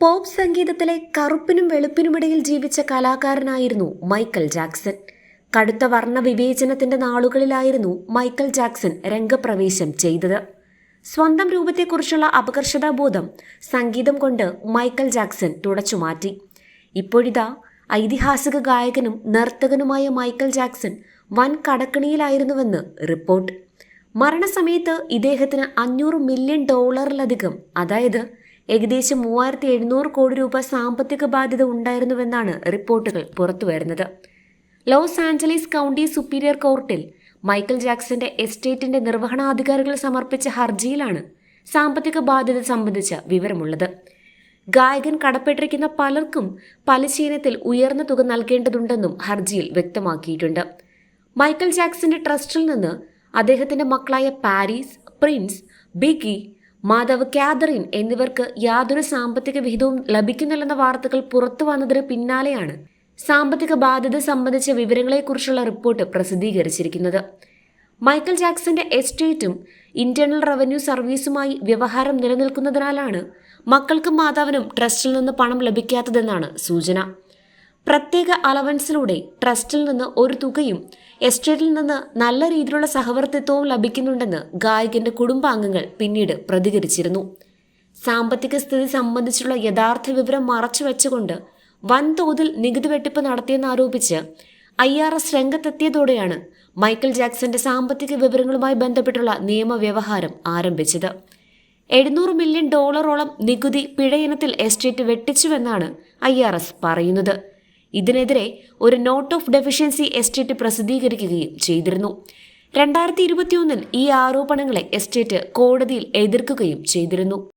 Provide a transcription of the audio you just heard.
Pop സംഗീതത്തിലെ കറുപ്പിനും വെളുപ്പിനുമിടയിൽ ജീവിച്ച കലാകാരനായിരുന്നു Michael Jackson. കടുത്ത വർണ വിവേചനത്തിന്റെ നാളുകളിലായിരുന്നു മൈക്കൽ ജാക്സൺ രംഗപ്രവേശം ചെയ്തത്. സ്വന്തം രൂപത്തെക്കുറിച്ചുള്ള അപകർഷതാബോധം സംഗീതം കൊണ്ട് മൈക്കൽ ജാക്സൺ തുടച്ചുമാറ്റി. ഇപ്പോഴിതാ ഐതിഹാസിക ഗായകനും നർത്തകനുമായ മൈക്കൽ ജാക്സൺ വൻ കടക്കണിയിലായിരുന്നുവെന്ന് റിപ്പോർട്ട്. മരണസമയത്ത് ഇദ്ദേഹത്തിന് അഞ്ഞൂറ് മില്യൺ ഡോളറിലധികം അതായത് ഏകദേശം മൂവായിരത്തി എഴുന്നൂറ് കോടി രൂപ സാമ്പത്തിക ബാധ്യത ഉണ്ടായിരുന്നുവെന്നാണ് റിപ്പോർട്ടുകൾ പുറത്തുവരുന്നത് ലോസ് ആഞ്ചലീസ് കൗണ്ടി സുപ്പീരിയർ കോർട്ടിൽ മൈക്കൽ ജാക്സന്റെ എസ്റ്റേറ്റിന്റെ നിർവഹണാധികാരികൾ സമർപ്പിച്ച ഹർജിയിലാണ് സാമ്പത്തിക ബാധ്യത സംബന്ധിച്ച വിവരമുള്ളത്. ഗായകൻ കടപ്പെട്ടിരിക്കുന്ന പലർക്കും പലിശീനത്തിൽ ഉയർന്ന തുക നൽകേണ്ടതുണ്ടെന്നും ഹർജിയിൽ വ്യക്തമാക്കിയിട്ടുണ്ട്. മൈക്കൽ ജാക്സന്റെ ട്രസ്റ്റിൽ നിന്ന് അദ്ദേഹത്തിന്റെ മക്കളായ പാരീസ് പ്രിൻസ് ബിഗി മാധവ് കാതറിൻ എന്നിവർക്ക് യാതൊരു സാമ്പത്തിക വിഹിതവും ലഭിക്കുന്നില്ലെന്ന വാർത്തകൾ പുറത്തു വന്നതിന് പിന്നാലെയാണ് സാമ്പത്തിക ബാധ്യത സംബന്ധിച്ച വിവരങ്ങളെക്കുറിച്ചുള്ള റിപ്പോർട്ട് പ്രസിദ്ധീകരിച്ചിരിക്കുന്നത്. മൈക്കൽ ജാക്സന്റെ എസ്റ്റേറ്റും ഇന്റേണൽ റവന്യൂ സർവീസുമായി വ്യവഹാരം നിലനിൽക്കുന്നതിനാലാണ് മക്കൾക്കും മാതാവിനും ട്രസ്റ്റിൽ നിന്ന് പണം ലഭിക്കാത്തതെന്നാണ് സൂചന. പ്രത്യേക അലവൻസിലൂടെ ട്രസ്റ്റിൽ നിന്ന് ഒരു തുകയും എസ്റ്റേറ്റിൽ നിന്ന് നല്ല രീതിയിലുള്ള സഹവർത്തിത്വവും ലഭിക്കുന്നുണ്ടെന്ന് ഗായകന്റെ കുടുംബാംഗങ്ങൾ പിന്നീട് പ്രതികരിച്ചിരുന്നു. സാമ്പത്തിക സ്ഥിതി സംബന്ധിച്ചുള്ള യഥാർത്ഥ വിവരം മറച്ചു വെച്ചുകൊണ്ട് വൻതോതിൽ നികുതി വെട്ടിപ്പ് നടത്തിയെന്നാരോപിച്ച് ഐ ആർ എസ് രംഗത്തെത്തിയതോടെയാണ് മൈക്കിൾ ജാക്സന്റെ സാമ്പത്തിക വിവരങ്ങളുമായി ബന്ധപ്പെട്ടുള്ള നിയമവ്യവഹാരം ആരംഭിച്ചത്. എഴുന്നൂറ് മില്യൺ ഡോളറോളം നികുതി പിഴയിനത്തിൽ എസ്റ്റേറ്റ് വെട്ടിച്ചുവെന്നാണ് ഐ ആർ എസ് പറയുന്നത്. ഇതിനെതിരെ ഒരു നോട്ട് ഓഫ് ഡെഫിഷ്യൻസി എസ്റ്റേറ്റ് പ്രസിദ്ധീകരിക്കുകയും ചെയ്തിരുന്നു. രണ്ടായിരത്തി ഇരുപത്തിയൊന്നിൽ ഈ ആരോപണങ്ങളെ എസ്റ്റേറ്റ് കോടതിയിൽ എതിർക്കുകയും ചെയ്തിരുന്നു.